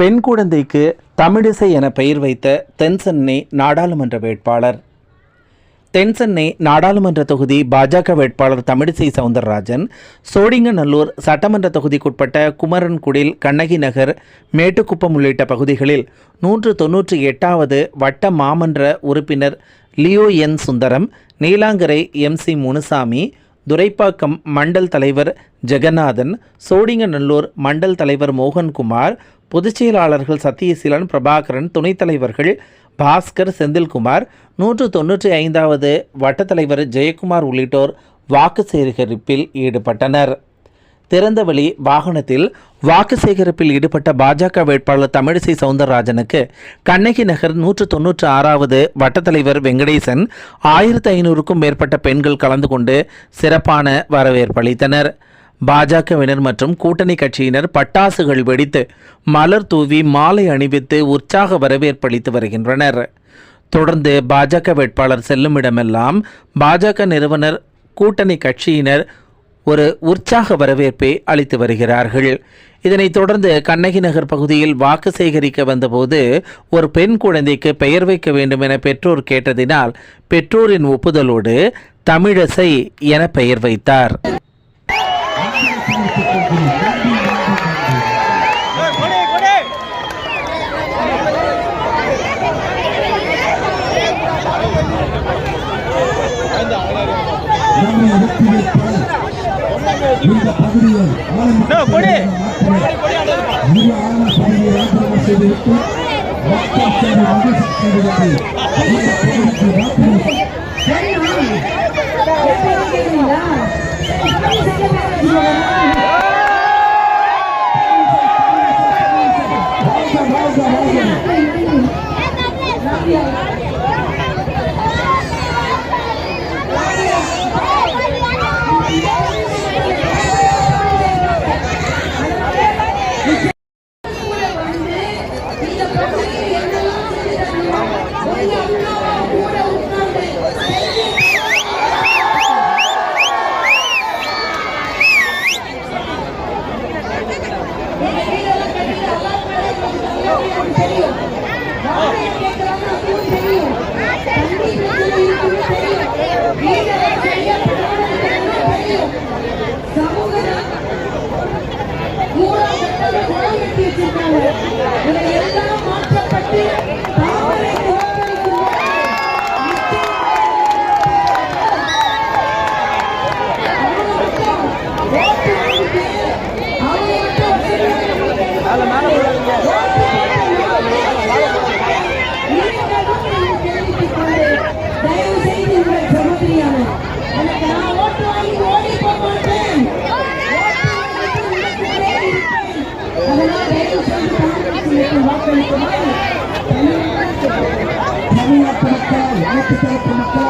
பெண் குழந்தைக்கு தமிழிசை என பெயர் வைத்த தென்சென்னை நாடாளுமன்ற வேட்பாளர். தென்சென்னை நாடாளுமன்ற தொகுதி பாஜக வேட்பாளர் தமிழிசை சவுந்தரராஜன் சோடிங்கநல்லூர் சட்டமன்ற தொகுதிக்குட்பட்ட குமரன்குடில் கண்ணகி நகர் மேட்டுக்குப்பம் உள்ளிட்ட பகுதிகளில் நூற்று தொன்னூற்றி எட்டாவது வட்ட மாமன்ற உறுப்பினர் Leo N Sundaram Neelankarai M C Munusamy Thoraipakkam Mandal தலைவர் ஜெகநாதன் சோடிங்கநல்லூர் மண்டல் தலைவர் மோகன்குமார் பொதுச் செயலாளர்கள் சத்தியசீலன் பிரபாகரன் துணைத் தலைவர்கள் பாஸ்கர் செந்தில்குமார் நூற்று தொன்னூற்றி ஐந்தாவது வட்டத்தலைவர் ஜெயக்குமார் உள்ளிட்டோர் வாக்கு சேகரிப்பில் ஈடுபட்டனர். திறந்தவெளி வாகனத்தில் வாக்கு சேகரிப்பில் ஈடுபட்ட பாஜக வேட்பாளர் தமிழிசை சவுந்தரராஜனுக்கு கண்ணகி நகர் நூற்று தொன்னூற்று ஆறாவது வட்டத்தலைவர் வெங்கடேசன் ஆயிரத்து ஐநூறுக்கும் மேற்பட்ட பெண்கள் கலந்து கொண்டு சிறப்பான வரவேற்பளித்தனர் பாஜகவினர் மற்றும் கூட்டணி கட்சியினர் பட்டாசுகள் வெடித்து மலர் தூவி மாலை அணிவித்து உற்சாக வரவேற்பளித்து வருகின்றனர். தொடர்ந்து பாஜக வேட்பாளர் செல்லும் இடமெல்லாம் பாஜக நிறுவனர் கூட்டணி கட்சியினர் ஒரு உற்சாக வரவேற்பை அளித்து வருகிறார்கள். இதனைத் தொடர்ந்து கண்ணகி நகர் பகுதியில் வாக்கு சேகரிக்க வந்தபோது ஒரு பெண் குழந்தைக்கு பெயர் வைக்க வேண்டும் என பெற்றோர் கேட்டதினால் பெற்றோரின் ஒப்புதலோடு தமிழசை என பெயர் வைத்தார். இந்த பகுதியை கொடை. செய்திருக்கும் மக்கள் சேவை மகிழ்ச்சி செய்திருக்கும் மாற்றப்பட்டு ಮಕ್ಕಳ ಯಾಕೆ ಮಕ್ಕಳ